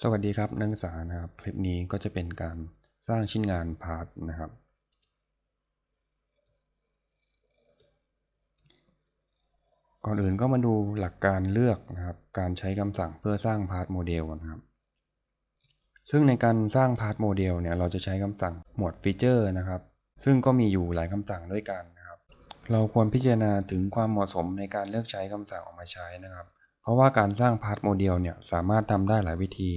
สวัสดีครับนักศึกษานะครับคลิปนี้ก็จะเป็นการสร้างชิ้นงานพาร์ทนะครับ ก่อนอื่นก็มาดูหลักการเลือกนะครับ การใช้คำสั่งเพื่อสร้างพาร์ทโมเดลนะครับ ซึ่งในการสร้างพาร์ทโมเดลเนี่ยเราจะใช้คำสั่งหมวดฟีเจอร์นะครับ ซึ่งก็มีอยู่หลายคำสั่งด้วยกันนะครับ เราควรพิจารณาถึงความเหมาะสมในการเลือกใช้คำสั่งออกมาใช้นะครับ เพราะว่าการสร้างพาร์ทโมเดลเนี่ยสามารถทำได้หลายวิธี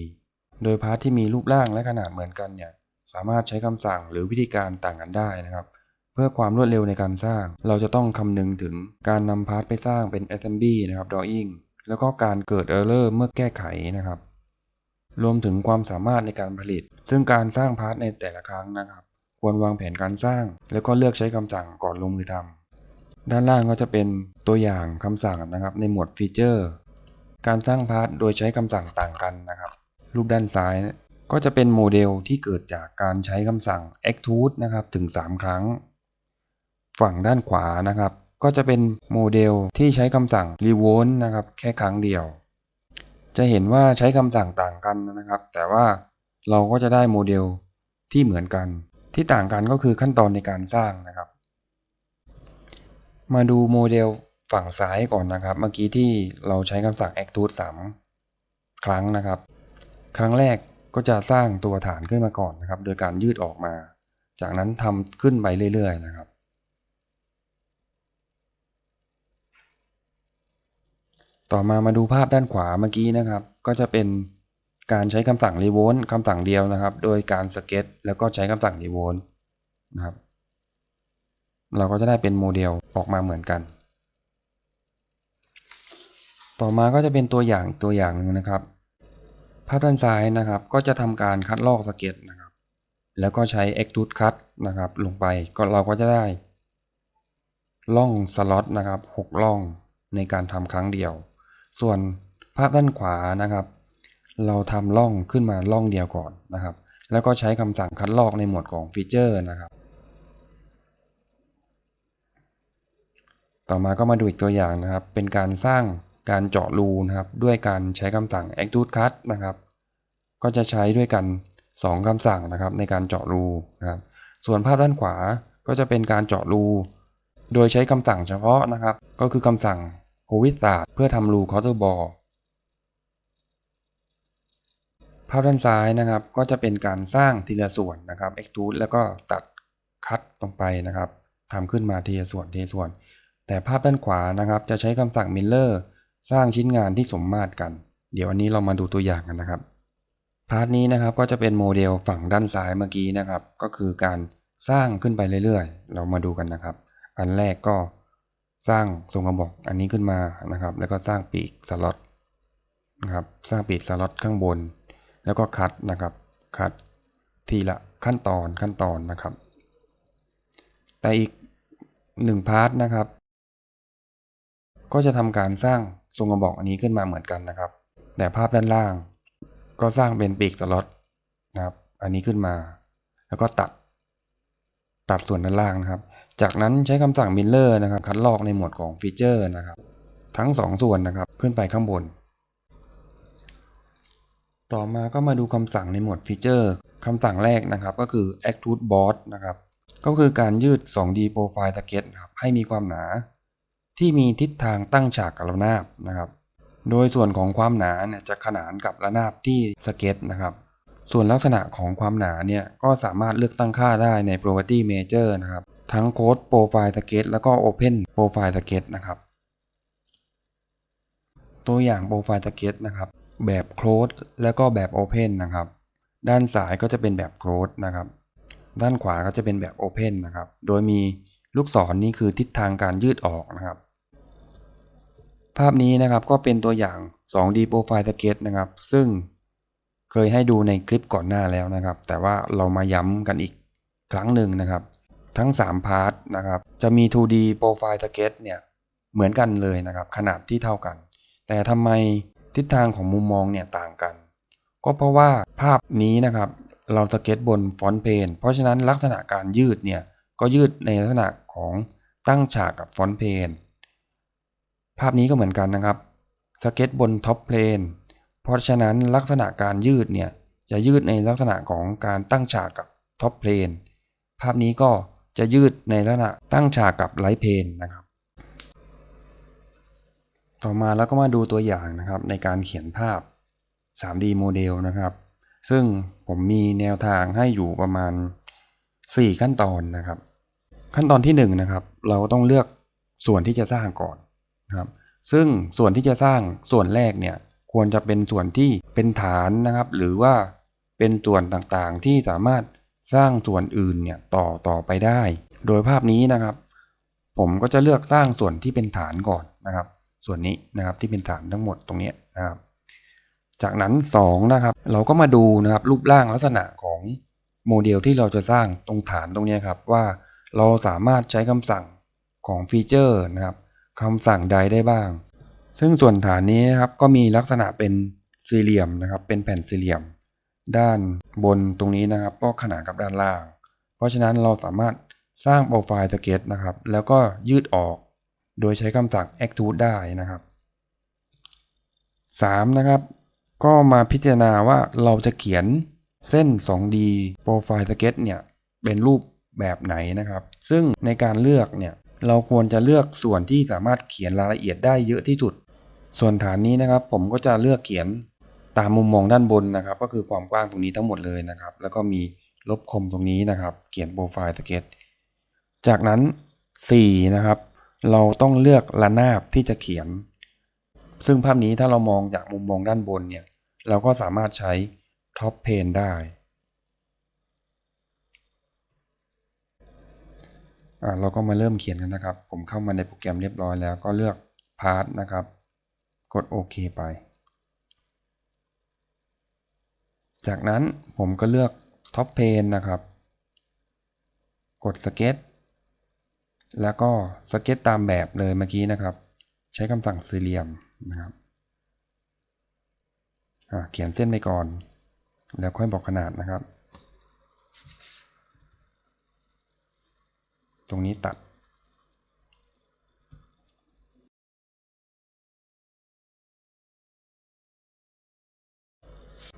โดยพาร์ทที่มีรูปร่างและขนาดเหมือนกันเนี่ยสามารถใช้คำสั่งหรือวิธีการต่างกันได้นะครับเพื่อความรวดเร็วในการสร้าง เราจะต้องคำนึงถึงการนำพาร์ทไปสร้างเป็น assembly นะครับ drawing แล้วก็การเกิด error เมื่อแก้ไขนะครับ รวมถึงความสามารถในการผลิต ซึ่งการสร้างพาร์ทในแต่ละครั้งนะครับ ควรวางแผนการสร้าง แล้วก็เลือกใช้คำสั่งก่อนลงมือทำด้านล่างก็จะเป็นตัวอย่างคำสั่งนะครับ ในหมวดฟีเจอร์ การสร้างพาร์ทโดยใช้คำสั่งต่างกันนะครับ รูปด้านซ้ายก็จะเป็นโมเดลที่เกิดจากการใช้คำสั่ง extrude นะครับถึง 3 ครั้ง ฝั่งด้านขวานะครับ ก็จะเป็นโมเดลที่ใช้คำสั่ง revolve นะครับแค่ครั้งเดียว จะเห็นว่าใช้คำสั่งต่างกันนะครับ แต่ว่าเราก็จะได้โมเดลที่เหมือนกัน ที่ต่างกันก็คือขั้นตอนในการสร้างนะครับ มาดูโมเดล ฝั่งซ้ายก่อนนะครับ เมื่อกี้ที่เราใช้คำสั่ง extrude 3 ครั้งนะครับ ครั้งแรกก็จะสร้างตัวฐานขึ้นมาก่อนนะครับ โดยการยืดออกมา จากนั้นทำขึ้นไปเรื่อยๆนะครับ ต่อมามาดูภาพด้านขวาเมื่อกี้นะครับ ก็จะเป็นการใช้คำสั่ง revolve คำสั่งเดียวนะครับ โดยการสเก็ตแล้วก็ใช้คำสั่ง revolve นะครับ เราก็จะได้เป็นโมเดลออกมาเหมือนกัน ต่อมาก็จะเป็นตัวอย่างตัวอย่างหนึ่งนะครับภาพด้านซ้ายนะครับ ก็จะทำการคัดลอกสเก็ตนะครับ แล้วก็ใช้ extrude cut นะครับ ลงไปก็เราก็จะได้ล่องสล็อตนะครับ6ล่องในการทำครั้งเดียว ส่วนภาพด้านขวานะครับ เราทำล่องขึ้นมาล่องเดียวก่อนนะครับ แล้วก็ใช้คำสั่งคัดลอกในหมวดของฟีเจอร์นะครับ ต่อมาก็มาดูอีกตัวอย่างนะครับ เป็นการสร้าง การเจาะรูนะครับ ด้วยการใช้คำสั่ง extrude cut นะครับ ก็จะใช้ด้วยกัน 2คำสั่งนะครับ ในการเจาะรูนะครับ ส่วนภาพด้านขวาก็จะเป็นการเจาะรู โดยใช้คำสั่งเฉพาะนะครับ ก็คือคำสั่ง h o v i t a r เพื่อทำรู quarter ball ภาพด้านซ้ายนะครับ ก็จะเป็นการสร้างทีละส่วนนะครับ extrude แล้วก็ตัดคัดลงไปนะครับทำขึ้นมาทีละส่วนทีละส่วน แต่ภาพด้านขวานะครับ จะใช้คำสั่ง miller สร้างชิ้นงานที่สมมาตรกัน เดี๋ยวอันนี้เรามาดูตัวอย่างกันนะครับ พาร์ทนี้นะครับก็จะเป็นโมเดลฝั่งด้านซ้ายเมื่อกี้นะครับ ก็คือการสร้างขึ้นไปเรื่อยๆ เรามาดูกันนะครับ อันแรกก็สร้างทรงกระบอกอันนี้ขึ้นมานะครับ แล้วก็สร้างปีกสล็อตนะครับสร้างปีกสล็อตข้างบน แล้วก็คัดนะครับคัดทีละขั้นตอนขั้นตอนนะครับ แต่อีกหนึ่งพาร์ทนะครับ ก็จะทำการสร้าง ทรงกระบอกอันนี้ขึ้นมาเหมือนกันนะครับ แต่ภาพด้านล่าง ก็สร้างเป็นปีกสล็อตนะครับ อันนี้ขึ้นมา แล้วก็ตัด ตัดส่วนด้านล่างนะครับ จากนั้นใช้คำสั่ง miller นะครับ คัดลอกในหมวดของฟีเจอร์นะครับ ทั้ง 2 ส่วนนะครับ ขึ้นไปข้างบน ต่อมาก็มาดูคำสั่งในหมวดฟีเจอร์คำสั่งแรกนะครับก็คือ extrude boss นะครับ ก็คือการยืด 2D profile target นะครับให้มีความหนา ที่มีทิศทางตั้งฉากกับระนาบนะครับ โดยส่วนของความหนาเนี่ยจะขนานกับระนาบที่สเก็ตนะครับ ส่วนลักษณะของความหนาเนี่ยก็สามารถเลือกตั้งค่าได้ใน property manager นะครับ ทั้ง code profile target แล้วก็ open profile target นะครับ ตัวอย่าง profile target นะครับ แบบ close แล้วก็แบบ open นะครับ ด้านซ้ายก็จะเป็นแบบ close นะครับ ด้านขวาก็จะเป็นแบบ open นะครับ โดยมีลูกศรนนี่คือทิศทางการยืดออกนะครับ ภาพนี้นะครับก็เป็นตัวอย่าง 2D Profile Target นะครับ ซึ่งเคยให้ดูในคลิปก่อนหน้าแล้วนะครับ แต่ว่าเรามาย้ำกันอีกครั้งหนึ่งนะครับ ทั้ง 3 พาร์ทนะครับ จะมี 2D Profile Target เนี่ยเหมือนกันเลยนะครับ ขนาดที่เท่ากัน แต่ทำไมทิศทางของมุมมองเนี่ยต่างกัน ก็เพราะว่าภาพนี้นะครับ เราสเก็ตบนฟอนต์เพนเพราะฉะนั้นลักษณะการยืดเนี่ยก็ยืดในลักษณะของตั้งฉากกับฟอนต์เพน ภาพนี้ก็เหมือนกันนะครับ สเก็ตบนท็อปเพลน เพราะฉะนั้นลักษณะการยืดเนี่ยจะยืดในลักษณะของการตั้งฉากกับท็อปเพลน ภาพนี้ก็จะยืดในลักษณะตั้งฉากกับไลท์เพลนนะครับ ต่อมาแล้วก็มาดูตัวอย่างนะครับในการเขียนภาพ 3D โมเดลนะครับ ซึ่งผมมีแนวทางให้อยู่ประมาณ 4 ขั้นตอนนะครับ ขั้นตอนที่1นงนะครับเราต้องเลือกส่วนที่จะสร้างก่อน นะครับซึ่งส่วนที่จะสร้างส่วนแรกเนี่ยควรจะเป็นส่วนที่เป็นฐานนะครับ หรือว่าเป็นส่วนต่างๆที่สามารถสร้างส่วนอื่นเนี่ยต่อต่อไปได้ โดยภาพนี้นะครับ ผมก็จะเลือกสร้างส่วนที่เป็นฐานก่อนนะครับ ส่วนนี้นะครับที่เป็นฐานทั้งหมดตรงนี้นะครับ จากนั้น2นะครับเราก็มาดูนะครับรูปร่างลักษณะของโมเดลที่เราจะสร้างตรงฐานตรงนี้ครับว่าเราสามารถใช้คำสั่งของฟีเจอร์นะครับ คำสั่งใดได้บ้าง ซึ่งส่วนฐานนี้นะครับก็มีลักษณะเป็นสี่เหลี่ยมนะครับ เป็นแผ่นสี่เหลี่ยม ด้านบนตรงนี้นะครับ ก็ขนานกับด้านล่าง เพราะฉะนั้นเราสามารถสร้างโปรไฟล์สเก็ตนะครับ แล้วก็ยืดออก โดยใช้คำสั่ง extrude ได้นะครับ 3. นะครับ ก็มาพิจารณาว่าเราจะเขียนเส้น 2D Profile Sketch เนี่ยเป็นรูปแบบไหนนะครับ ซึ่งในการเลือกเนี่ย เราควรจะเลือกส่วนที่สามารถเขียนรายละเอียดได้เยอะที่สุด ส่วนฐานนี้นะครับ ผมก็จะเลือกเขียนตามมุมมองด้านบนนะครับ ก็คือความกว้างตรงนี้ทั้งหมดเลยนะครับ แล้วก็มีลบคมตรงนี้นะครับ เขียนโปรไฟล์สเก็ตจากนั้น 4 นะครับ เราต้องเลือกระนาบที่จะเขียน ซึ่งภาพนี้ถ้าเรามองจากมุมมองด้านบนเนี่ย เราก็สามารถใช้ท็อปเพนได้อ่า เราก็มาเริ่มเขียนกันนะครับ ผมเข้ามาในโปรแกรมเรียบร้อยแล้ว ก็เลือกพาร์ทนะครับ กดโอเคไป จากนั้นผมก็เลือกท็อปเพนนะครับ กดสเก็ตแล้วก็สเก็ตตามแบบเลยเมื่อกี้นะครับ ใช้คำสั่งสี่เหลี่ยมนะครับเขียนเส้นไปก่อน แล้วค่อยบอกขนาดนะครับ ตรงนี้ตัด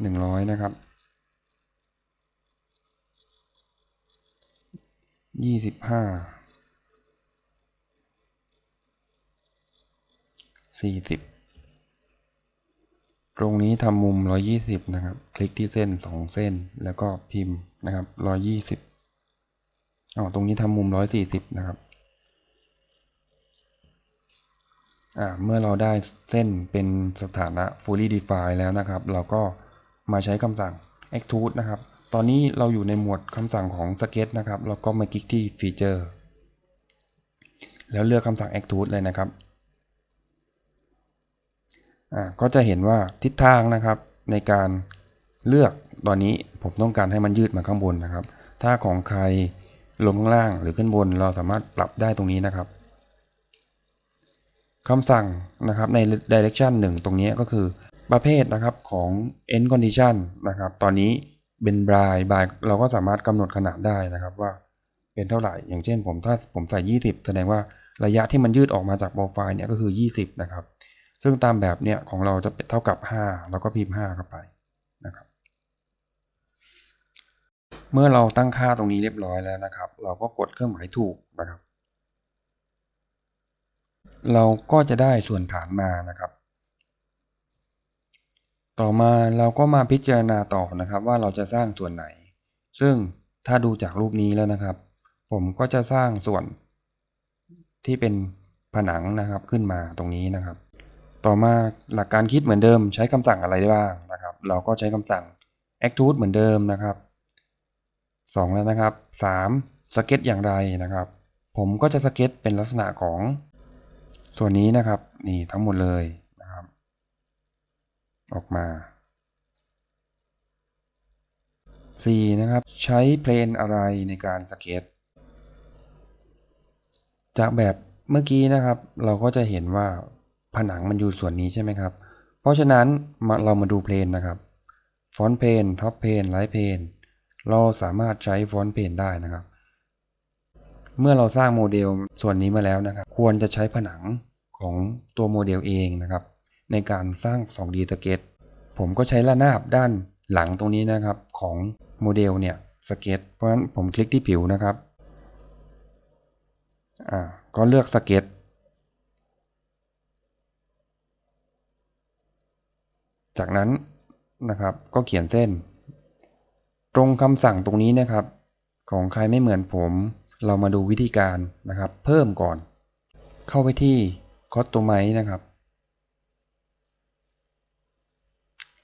หนึ่งร้อยนะครับยี่สิบห้าสี่สิบตรงนี้ทำมุม120นะครับ คลิกที่เส้น2เส้นแล้วก็พิมพ์นะครับ120อ๋ ออตรงนี้ทำมุม 140 นะครับอ่าเมื่อเราได้เส้นเป็นสถานะ fully defined แล้วนะครับ เราก็มาใช้คำสั่ง extrude นะครับ ตอนนี้เราอยู่ในหมวดคำสั่งของ sketch นะครับเราก็มาคลิกที่ feature แล้วเลือกคำสั่ง extrude เลยนะครับอ่าก็จะเห็นว่าทิศทางนะครับในการเลือกตอนนี้ผมต้องการให้มันยืดมาข้างบนนะครับ ถ้าของใคร ลงข้างล่างหรือขึ้นบนเราสามารถปรับได้ตรงนี้นะครับคำสั่งนะครับใน direction 1 ตรงนี้ก็คือประเภทนะครับของ end condition นะครับ ตอนนี้เป็น by by เราก็สามารถกำหนดขนาดได้นะครับว่าเป็นเท่าไหร่ อย่างเช่นผมถ้าผมใส่ 20 แสดงว่าระยะที่มันยืดออกมาจากโปรไฟล์เนี่ยก็คือ 20 นะครับ ซึ่งตามแบบเนี่ยของเราจะเป็นเท่ากับ5เราก็พิมพ์ 5 เข้าไปนะครับ เมื่อเราตั้งค่าตรงนี้เรียบร้อยแล้วนะครับ เราก็กดเครื่องหมายถูกนะครับ เราก็จะได้ส่วนฐานมานะครับ ต่อมาเราก็มาพิจารณาต่อนะครับ ว่าเราจะสร้างส่วนไหน ซึ่งถ้าดูจากรูปนี้แล้วนะครับ ผมก็จะสร้างส่วนที่เป็นผนังนะครับขึ้นมาตรงนี้นะครับ ต่อมาหลักการคิดเหมือนเดิมใช้คำสั่งอะไรได้บ้างนะครับ เราก็ใช้คำสั่ง extrude เหมือนเดิมนะครับ 2 แล้วนะครับ 3. สเก็ตอย่างไรนะครับ ผมก็จะสเก็ตเป็นลักษณะของส่วนนี้นะครับ นี่ทั้งหมดเลยนะครับ ออกมา 4. นะครับ ใช้เพลนอะไรในการสเก็ตจากแบบเมื่อกี้นะครับ เราก็จะเห็นว่าผนังมันอยู่ส่วนนี้ใช่ไหมครับ เพราะฉะนั้นเรามาดูเพลนนะครับฟอนต์เพลนท็อปเพลนไลท์เพลน เราสามารถใช้ฟอนต์เพนได้นะครับ เมื่อเราสร้างโมเดลส่วนนี้มาแล้วนะครับ ควรจะใช้ผนังของตัวโมเดลเองนะครับ ในการสร้าง 2D สเก็ตผมก็ใช้ระนาบด้านหลังตรงนี้นะครับของโมเดลเนี่ยสเก็ตเพราะฉะนั้นผมคลิกที่ผิวนะครับอ่าก็เลือกสเก็ตจากนั้นนะครับก็เขียนเส้น ตรงคำสั่งตรงนี้นะครับ ของใครไม่เหมือนผม เรามาดูวิธีการนะครับ เพิ่มก่อน เข้าไปที่คอสตัวไม้นะครับ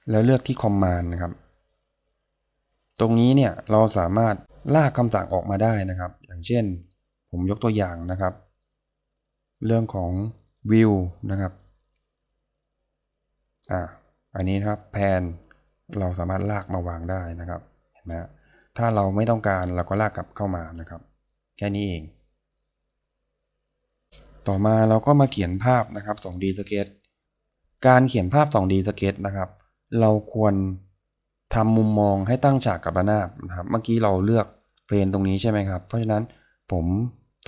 แล้วเลือกที่คอมมานด์นะครับ ตรงนี้เนี่ยเราสามารถลากคำสั่งออกมาได้นะครับ อย่างเช่น ผมยกตัวอย่างนะครับ เรื่องของ view นะครับอ่าอันนี้นะครับแพนเราสามารถลากมาวางได้นะครับ นะถ้าเราไม่ต้องการเราก็ลากกลับเข้ามานะครับ แค่นี้เอง ต่อมาเราก็มาเขียนภาพนะครับ 2D Sketch การเขียนภาพ 2D Sketch นะครับ เราควรทำมุมมองให้ตั้งฉากกับระนาบนะครับ เมื่อกี้เราเลือกเพลนตรงนี้ใช่ไหมครับ เพราะฉะนั้นผม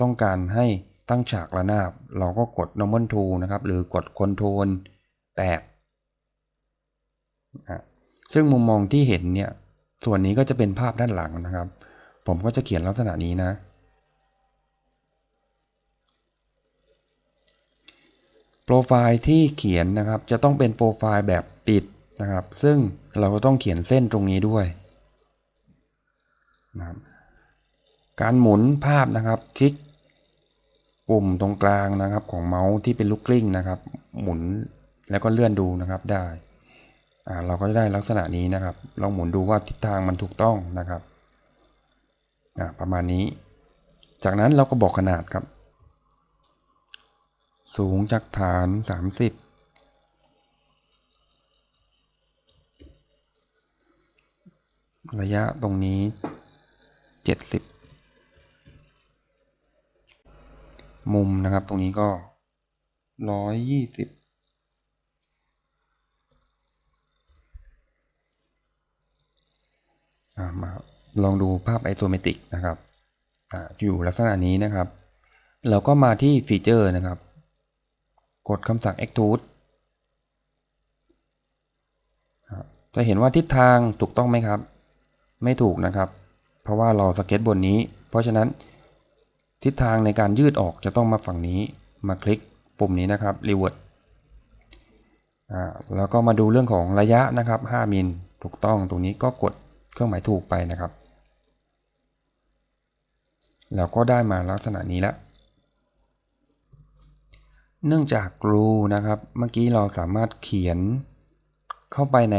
ต้องการให้ตั้งฉากระนาบ เราก็กด normal tool นะครับ หรือกด control 8อะซึ่งมุมมองที่เห็นเนี่ย ส่วนนี้ก็จะเป็นภาพด้านหลังนะครับ ผมก็จะเขียนลักษณะนี้นะ โปรไฟล์ที่เขียนนะครับ จะต้องเป็นโปรไฟล์แบบปิดนะครับ ซึ่งเราก็ต้องเขียนเส้นตรงนี้ด้วยนะครับการหมุนภาพนะครับ คลิกปุ่มตรงกลางนะครับของเมาส์ที่เป็นลูกกลิ้งนะครับ หมุนแล้วก็เลื่อนดูนะครับได้ เราก็จะได้ลักษณะนี้นะครับ ลองหมุนดูว่าทิศทางมันถูกต้องนะครับประมาณนี้ จากนั้นเราก็บอกขนาดครับ สูงจากฐาน 30ระยะตรงนี้ 70 มุมนะครับ ตรงนี้ก็ 120 อ่า มาลองดูภาพไอโซเมตริกนะครับอยู่ลักษณะนี้นะครับ เราก็มาที่ฟีเจอร์นะครับ กดคำสั่ง extrude จะเห็นว่าทิศทางถูกต้องไหมครับ ไม่ถูกนะครับ เพราะว่าเราสเก็ตบนนี้ เพราะฉะนั้นทิศทางในการยืดออกจะต้องมาฝั่งนี้ มาคลิกปุ่มนี้นะครับ revert แล้วก็มาดูเรื่องของระยะนะครับ 5มิลถูกต้องตรงนี้ก็กด เครื่องหมายถูกไปนะครับ แล้วก็ได้มาลักษณะนี้แล้วเนื่องจากรูนะครับ เมื่อกี้เราสามารถเขียนเข้าไปใน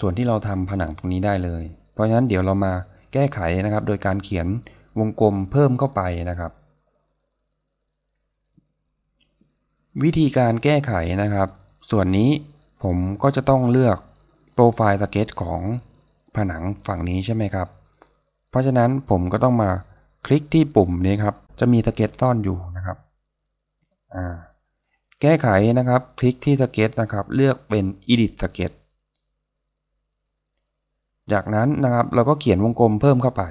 ส่วนที่เราทำผนังตรงนี้ได้เลย เพราะฉะนั้นเดี๋ยวเรามาแก้ไขนะครับ โดยการเขียนวงกลมเพิ่มเข้าไปนะครับ วิธีการแก้ไขนะครับ ส่วนนี้ผมก็จะต้องเลือกโปรไฟล์สเก็ตของ ผนังฝั่งนี้ใช่ไหมครับ เพราะฉะนั้นผมก็ต้องมาคลิกที่ปุ่มนี้ครับ จะมีสเก็ตซ่อนอยู่นะครับแก้ไขนะครับ คลิกที่สเก็ตนะครับ เลือกเป็น edit สเก็ตจากนั้นนะครับเราก็เขียนวงกลมเพิ่มเข้าไป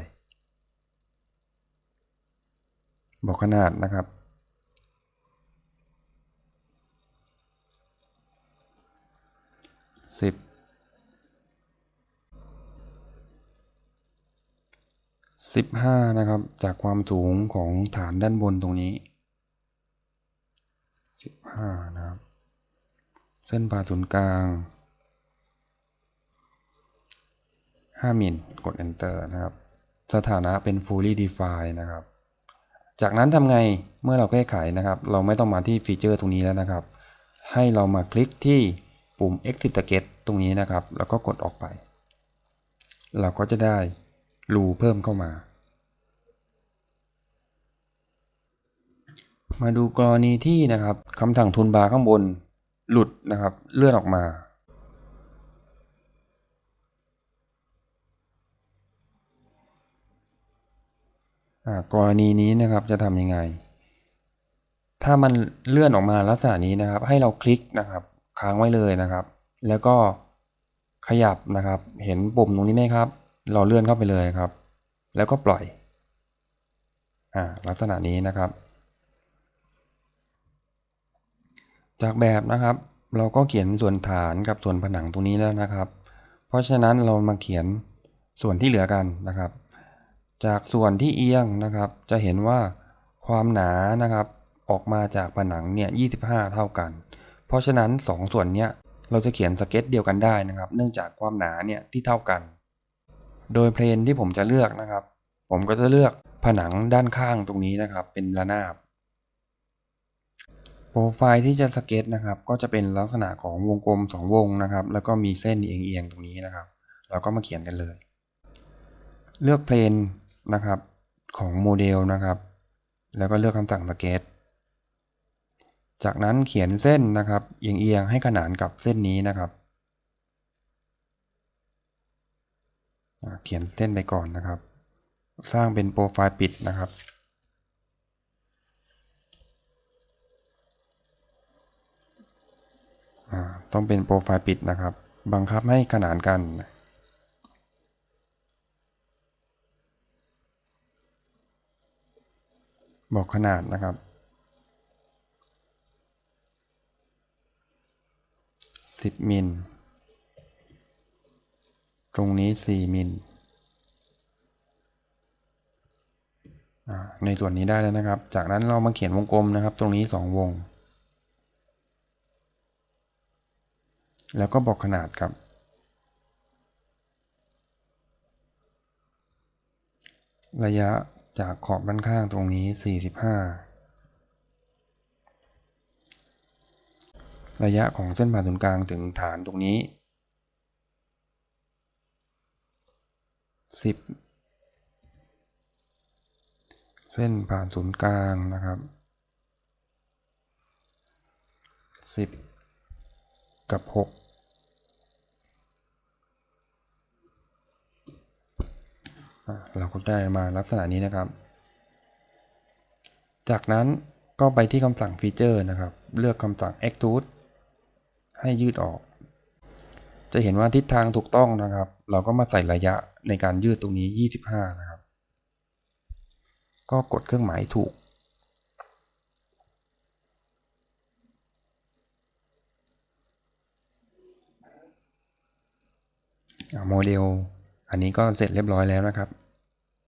บอกขนาดนะครับสิ บสิบห้านะครับ จากความสูงของฐานด้านบนตรงนี้สิบห้านะครับ เส้นผ่าศูนย์กลาง 5มิลกด enter นะครับ สถานะเป็น fully defined นะครับ จากนั้นทำไงเมื่อเราแก้ไขนะครับ เราไม่ต้องมาที่ฟีเจอร์ตรงนี้แล้วนะครับ ให้เรามาคลิกที่ปุ่ม exit target ตรงนี้นะครับ แล้วก็กดออกไป เราก็จะได้ รูเพิ่มเข้ามา มาดูกรณีที่นะครับคำสั่งทุนบาร์ข้างบนหลุดนะครับเลื่อนออกมา กรณีนี้นะครับจะทำยังไง ถ้ามันเลื่อนออกมาลักษณะนี้นะครับ ให้เราคลิกนะครับค้างไว้เลยนะครับ แล้วก็ขยับนะครับ เห็นปุ่มตรงนี้ไหมครับ เราเลื่อนเข้าไปเลยครับ แล้วก็ปล่อยอ่าลักษณะนี้นะครับ จากแบบนะครับ เราก็เขียนส่วนฐานกับส่วนผนังตรงนี้แล้วนะครับ เพราะฉะนั้นเรามาเขียนส่วนที่เหลือกันนะครับ จากส่วนที่เอียงนะครับ จะเห็นว่าความหนานะครับออกมาจากผนังเนี่ย25 เท่ากัน เพราะฉะนั้น 2 ส่วนเนี้ยเราจะเขียนสเก็ตเดียวกันได้นะครับ เนื่องจากความหนาเนี่ยที่เท่ากัน โดยเพลนที่ผมจะเลือกนะครับ ผมก็จะเลือกผนังด้านข้างตรงนี้นะครับ เป็นระนาบโปรไฟล์ที่จะสเก็ตนะครับ ก็จะเป็นลักษณะของวงกลม 2 วงนะครับ แล้วก็มีเส้นเอียงๆตรงนี้นะครับ เราก็มาเขียนกันเลย เลือกเพลนนะครับของโมเดลนะครับ แล้วก็เลือกคำสั่งสเก็ตจากนั้นเขียนเส้นนะครับเอียงๆให้ขนานกับเส้นนี้นะครับอ่า เขียนเส้นไปก่อนนะครับ สร้างเป็นโปรไฟล์ปิดนะครับ ต้องเป็นโปรไฟล์ปิดนะครับ บังคับให้ขนานกันบอกขนาดนะครับสิบมิล ตรงนี้สี่มิล ในส่วนนี้ได้แล้วนะครับ จากนั้นเรามาเขียนวงกลมนะครับ ตรงนี้สองวง แล้วก็บอกขนาดครับ ระยะจากขอบด้านข้างตรงนี้ 45 ระยะของเส้นผ่านศูนย์กลางถึงฐานตรงนี้ 10 เส้นผ่านศูนย์กลางนะครับ 10 กับ 6เราก็ได้มาลักษณะนี้นะครับ จากนั้นก็ไปที่คำสั่งฟีเจอร์นะครับ เลือกคำสั่ง extrude ให้ยืดออก จะเห็นว่าทิศทางถูกต้องนะครับ เราก็มาใส่ระยะในการยืดตรงนี้ 25 นะครับ ก็กดเครื่องหมายถูก โมเดล อันนี้ก็เสร็จเรียบร้อยแล้วนะครับ